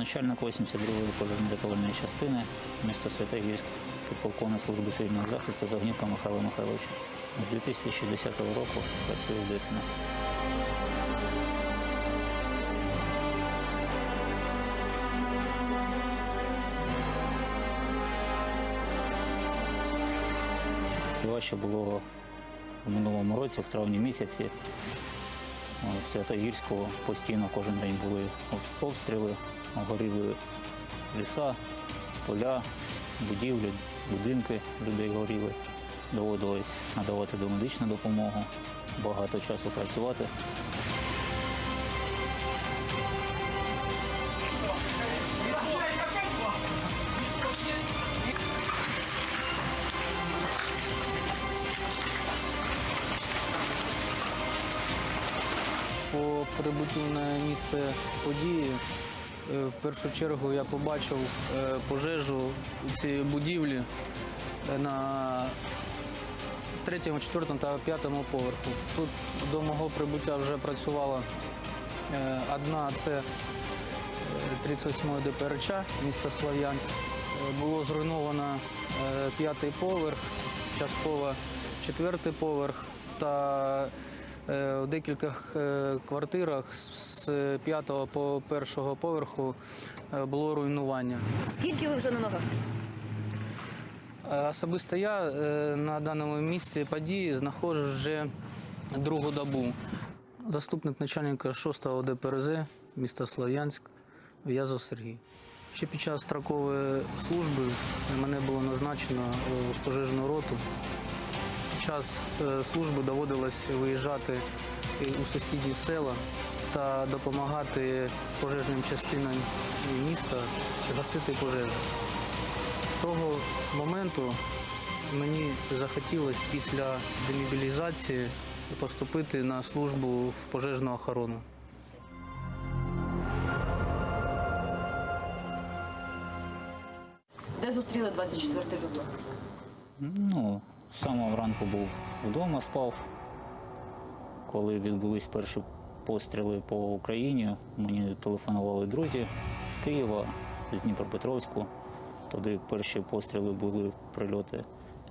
начальник 82-ї пожежно-рятувальної частини міста Святогірськ, підполковник служби цивільного захисту Загнітко Михайло Михайлович. З 2010 року працює в ДСНС. Важче було в минулому році, в травні місяці. В Святогірську постійно кожен день були обстріли, горіли ліса, поля, будівлі, будинки людей горіли. Доводилось надавати домедичну допомогу, багато часу працювати. Прибуттю на місце події е, в першу чергу я побачив е, пожежу у цій будівлі е, на третьому, четвертому та п'ятому поверху. Тут до мого прибуття вже працювала одна це 38-ї ДПРЧ міста Слов'янськ. Було зруйновано п'ятий поверх, частково четвертий поверх та у декількох е, квартирах з п'ятого по першого поверху е, було руйнування. Скільки ви вже на ногах? Е, Особисто я е, на даному місці події знаходжусь вже другу добу. Заступник начальника 6-го ДПРЗ міста Слов'янськ В'язов Сергій. Ще під час строкової служби мене було назначено е, в пожежну роту. Час е, служби доводилось виїжджати у сусідні села та допомагати пожежним частинам міста гасити пожежі. З того моменту мені захотілося після демобілізації поступити на службу в пожежну охорону. Де зустріли 24 лютого? Ну, з самого ранку був вдома, спав. Коли відбулись перші постріли по Україні, мені телефонували друзі з Києва, з Дніпропетровську. Туди перші постріли були прильоти.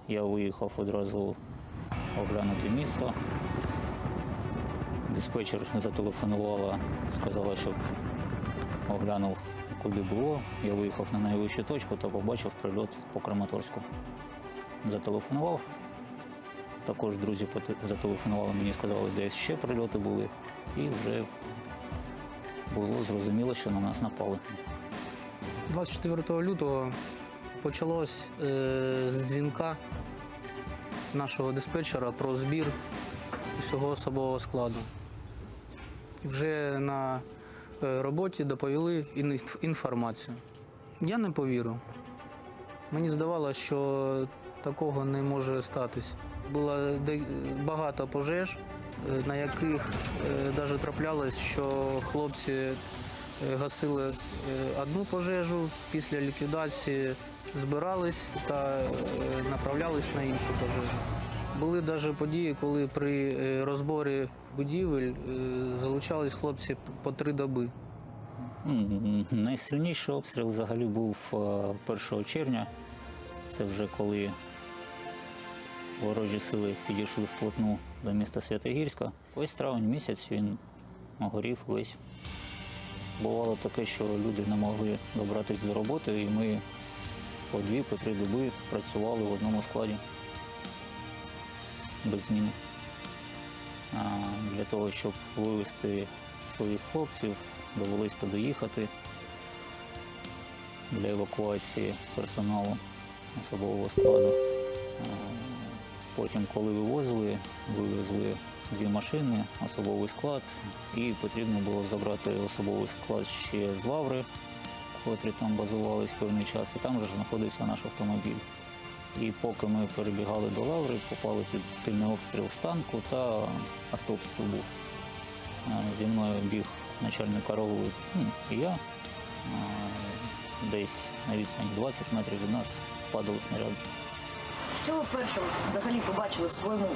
Я виїхав одразу оглянути місто. Диспетчер зателефонувала, сказала, щоб оглянув, куди було. Я виїхав на найвищу точку та побачив прильот по Краматорську зателефонував. Також друзі зателефонували мені, сказали, де ще прильоти були. І вже було зрозуміло, що на нас напали. 24 лютого почалось е, з дзвінка нашого диспетчера про збір усього особового складу. Вже на е, роботі доповіли інформацію. Я не повірив. Мені здавалося, що такого не може статись. Було багато пожеж, е, на яких навіть траплялось, що хлопці е, гасили е, одну пожежу, після ліквідації збирались та е, направлялись на іншу пожежу. Були навіть події, коли при е, розборі будівель е, залучались хлопці по три доби. Найсильніший обстріл взагалі був е, 1 червня. Це вже коли ворожі сили підійшли вплотну до міста Святогірська. Ось травень місяць він горів весь. Бувало таке, що люди не могли добратися до роботи, і ми по дві, по три доби працювали в одному складі без зміни. Для того, щоб вивезти своїх хлопців, довелось туди їхати для евакуації персоналу особового складу. Потім, коли вивозили, вивезли дві машини, особовий склад, і потрібно було забрати особовий склад ще з Лаври, котрі там базувались певний час, і там же знаходився наш автомобіль. І поки ми перебігали до Лаври, попали під сильний обстріл з танку та артобстріл був. Зі мною біг начальник караулу ну, і я. Десь на відстані 20 метрів від нас падали снаряди. Що ви перше взагалі побачили в своєму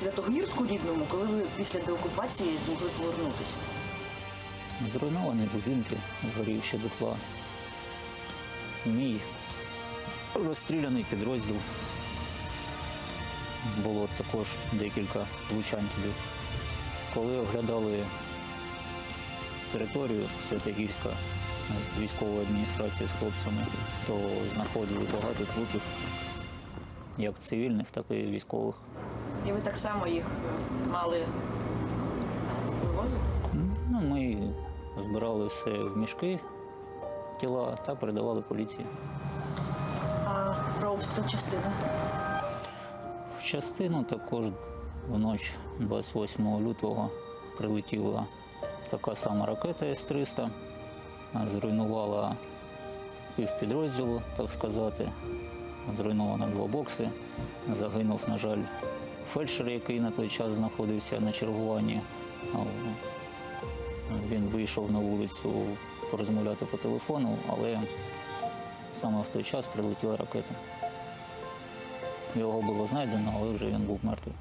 Святогірську рідному, коли ви після деокупації змогли повернутися? Зруйновані будинки, згорівші дотла. Мій розстріляний підрозділ. Було також декілька влучань туди. Коли оглядали територію Святогірська з військової адміністрації з хлопцями, то знаходили багато трупів, як цивільних, так і військових. І ви так само їх е, мали вивозити? Ну, ми збирали все в мішки, тіла та передавали поліції. А про обстріл частини? В частину також в ніч 28 лютого прилетіла така сама ракета С-300, а, зруйнувала півпідрозділу, так сказати. Зруйновано два бокси. Загинув, на жаль, фельдшер, який на той час знаходився на чергуванні. Він вийшов на вулицю порозмовляти по телефону, але саме в той час прилетіла ракета. Його було знайдено, але вже він був мертвий.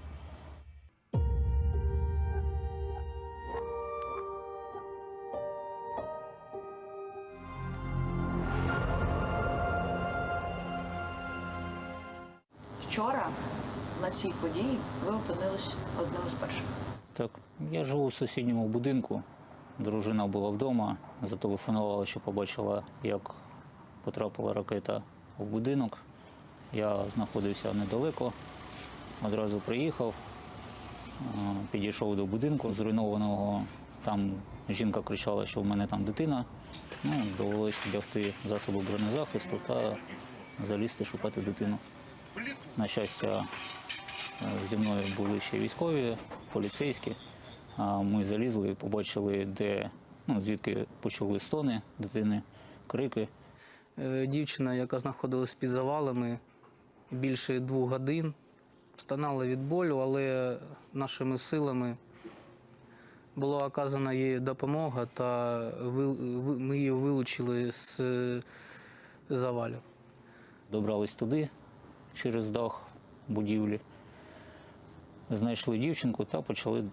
Ви опинились одним із перших. Так, я живу в сусідньому будинку. Дружина була вдома, зателефонувала, що побачила, як потрапила ракета в будинок. Я знаходився недалеко, одразу приїхав, підійшов до будинку зруйнованого. Там жінка кричала, що в мене там дитина. Ну, довелося вдягти засоби бронезахисту та залізти шукати дитину. На щастя, Зі мною були ще військові, поліцейські. Ми залізли і побачили, де ну, звідки почули стони дитини, крики. Е, Дівчина, яка знаходилась під завалами більше двох годин, стонала від болю, але нашими силами була оказана їй допомога, та ми її вилучили з е, завалів. Добрались туди через дах будівлі, знайшли дівчинку та почали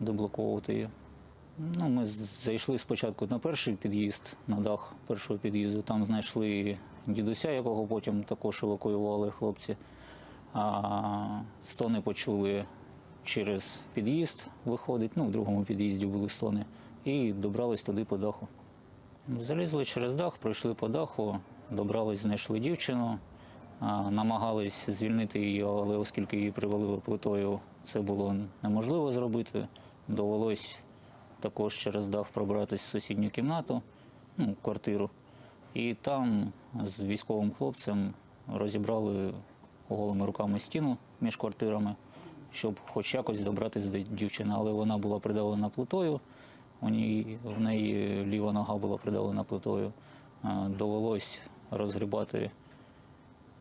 деблоковувати її. Ну, ми зайшли спочатку на перший під'їзд, на дах першого під'їзду. Там знайшли дідуся, якого потім також евакуювали хлопці. А стони почули через під'їзд, виходить. Ну, в другому під'їзді були стони. І добрались туди по даху. Залізли через дах, пройшли по даху, добрались, знайшли дівчину, намагались звільнити її, але оскільки її привалили плитою, це було неможливо зробити. Довелось також через дах пробратись в сусідню кімнату, ну, квартиру. І там з військовим хлопцем розібрали голими руками стіну між квартирами, щоб хоч якось добратися до дівчини. Але вона була придавлена плитою, у ній, в неї ліва нога була придавлена плитою. Е, Довелось розгрібати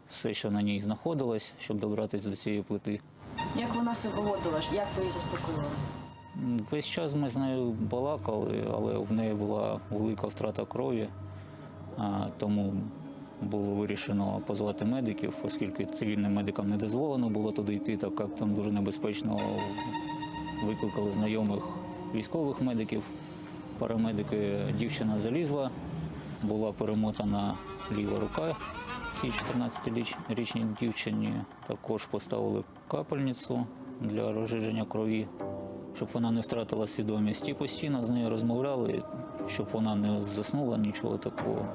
все, що на ній знаходилось, щоб добратися до цієї плити. Як вона себе поводила? Як ви її заспокоювали? Весь час ми з нею балакали, але в неї була велика втрата крові, тому було вирішено позвати медиків, оскільки цивільним медикам не дозволено було туди йти, так як там дуже небезпечно. Викликали знайомих військових медиків. Парамедики дівчина залізла, була перемотана ліва рука цій 14-річній дівчині. Також поставили капельницю для розжиження крові, щоб вона не втратила свідомість. І постійно з нею розмовляли, щоб вона не заснула, нічого такого.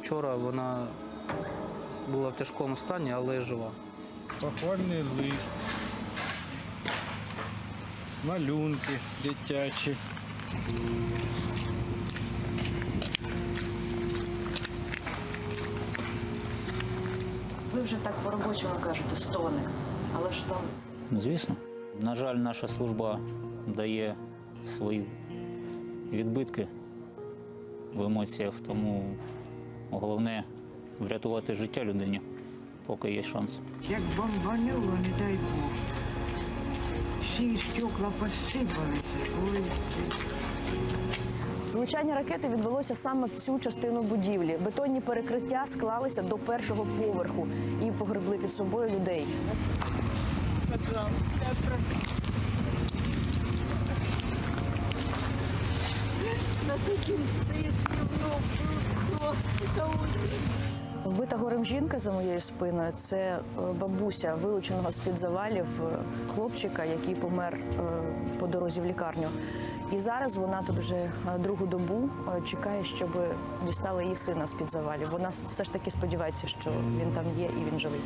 Вчора вона була в тяжкому стані, але жива. Похвальний лист, малюнки дитячі. Ви вже так по-робочому кажете, стони. Але ж там Ну, Звісно, на жаль, наша служба дає свої відбитки в емоціях, тому головне врятувати життя людині, поки є шанс. Як бомбануло, не дай Бог. Всі стекла посипалися. Ой, Влучання ракети відбулося саме в цю частину будівлі. Бетонні перекриття склалися до першого поверху і погребли під собою людей. Вбита горем жінка за моєю спиною це е, бабуся вилученого з-під завалів е, хлопчика, який помер е, по дорозі в лікарню. І зараз вона тут вже е, другу добу е, чекає, щоб дістали її сина з-під завалів. Вона все ж таки сподівається, що він там є і він живий.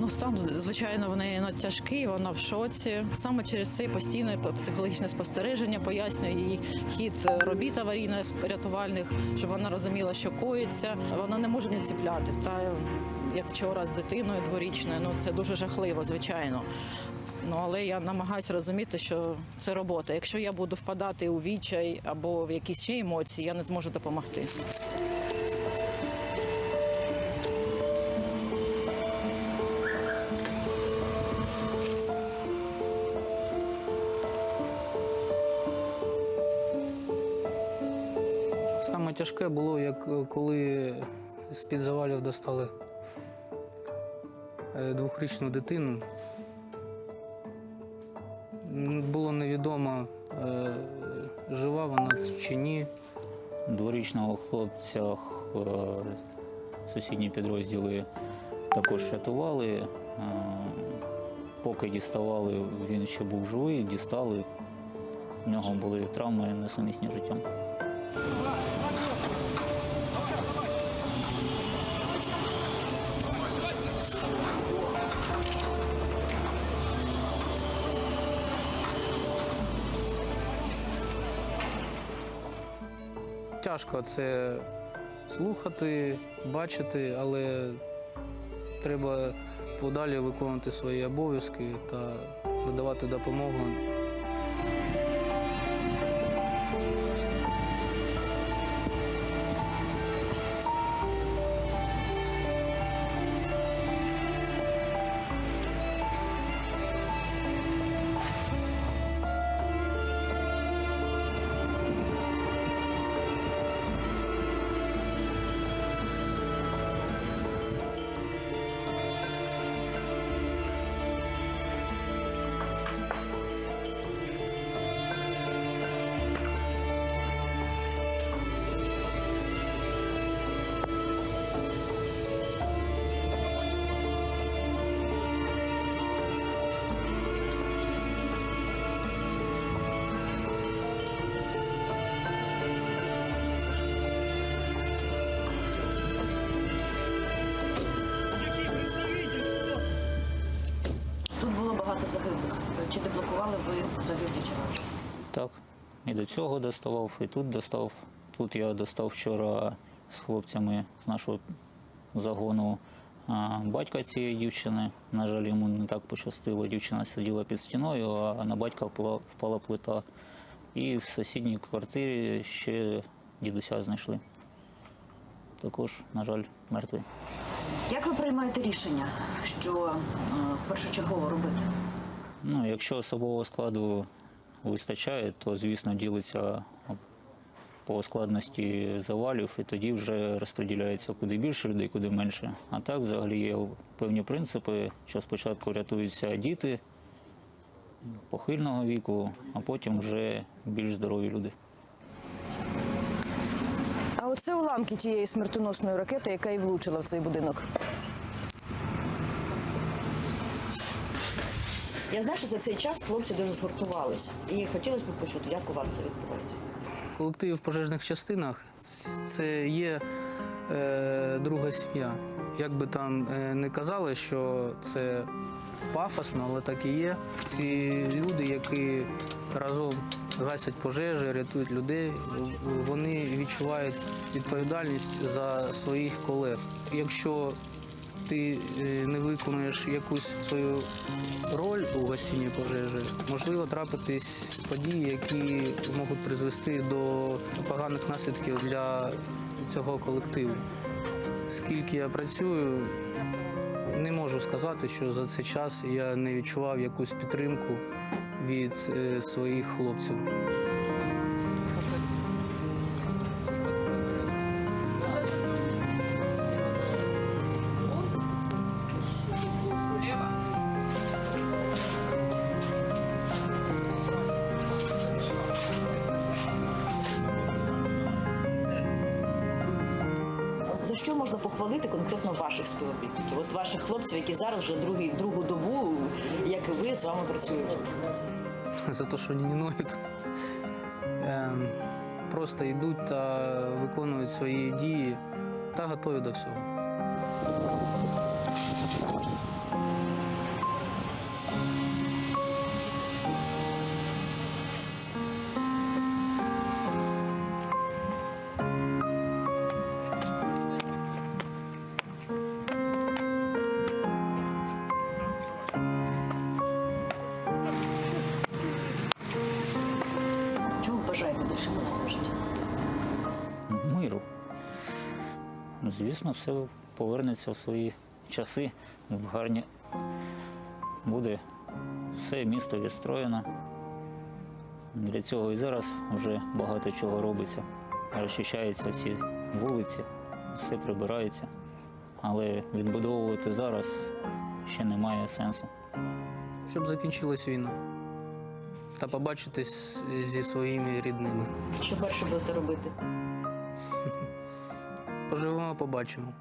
Ну, стан, звичайно, в неї ну, тяжкий, вона в шоці. Саме через це постійне психологічне спостереження пояснює їй хід е, робіт аварійно-рятувальних, щоб вона розуміла, що коїться. Вона не може не ціпляти. Та як вчора з дитиною дворічною, ну це дуже жахливо, звичайно. Ну але я намагаюся розуміти, що це робота. Якщо я буду впадати у відчай або в якісь ще емоції, я не зможу допомогти. Саме тяжке було, як е, коли з-під завалів достали е, двохрічну дитину. Дворічного хлопця е, сусідні підрозділи також рятували. Е, Поки діставали, він ще був живий, дістали. В нього були травми несумісні життям. Тяжко це слухати, бачити, але треба подалі виконувати свої обов'язки та надавати допомогу. Чи ви загиблі тіла? Так, і до цього доставав, і тут достав. Тут я достав вчора з хлопцями з нашого загону батька цієї дівчини. На жаль, йому не так пощастило. Дівчина сиділа під стіною, а на батька впала, впала плита. І в сусідній квартирі ще дідуся знайшли. Також, на жаль, мертвий. Як ви приймаєте рішення, що е, першочергово робити? Ну, якщо особового складу вистачає, то звісно ділиться по складності завалів, і тоді вже розподіляється куди більше людей, куди менше. А так, взагалі, є певні принципи, що спочатку рятуються діти похильного віку, а потім вже більш здорові люди. А оце уламки тієї смертоносної ракети, яка і влучила в цей будинок. Я знаю, що за цей час хлопці дуже згуртувались. І хотілося б почути, як у вас це відбувається. Колектив в пожежних частинах це є е, друга сім'я. Як би там е, не казали, що це пафосно, але так і є. Ці люди, які разом гасять пожежі, рятують людей, вони відчувають відповідальність за своїх колег. Якщо ти е, не виконуєш якусь свою роль у гасінні пожежі, можливо трапитись події, які можуть призвести до поганих наслідків для цього колективу. Скільки я працюю, не можу сказати, що за цей час я не відчував якусь підтримку від е, своїх хлопців. Ваших хлопців, які зараз вже другий, другу добу, як і ви, з вами працюють. за те, що не ноють. Ем, просто йдуть та виконують свої дії та готові до всього. Ну, Звісно, все повернеться в свої часи, в гарні. Буде все місто відстроєно. Для цього і зараз вже багато чого робиться. Розчищаються всі вулиці, все прибирається. Але відбудовувати зараз ще немає сенсу. Щоб закінчилась війна. Та побачитись зі своїми рідними. Що перше будете робити? Поживемо, побачимо.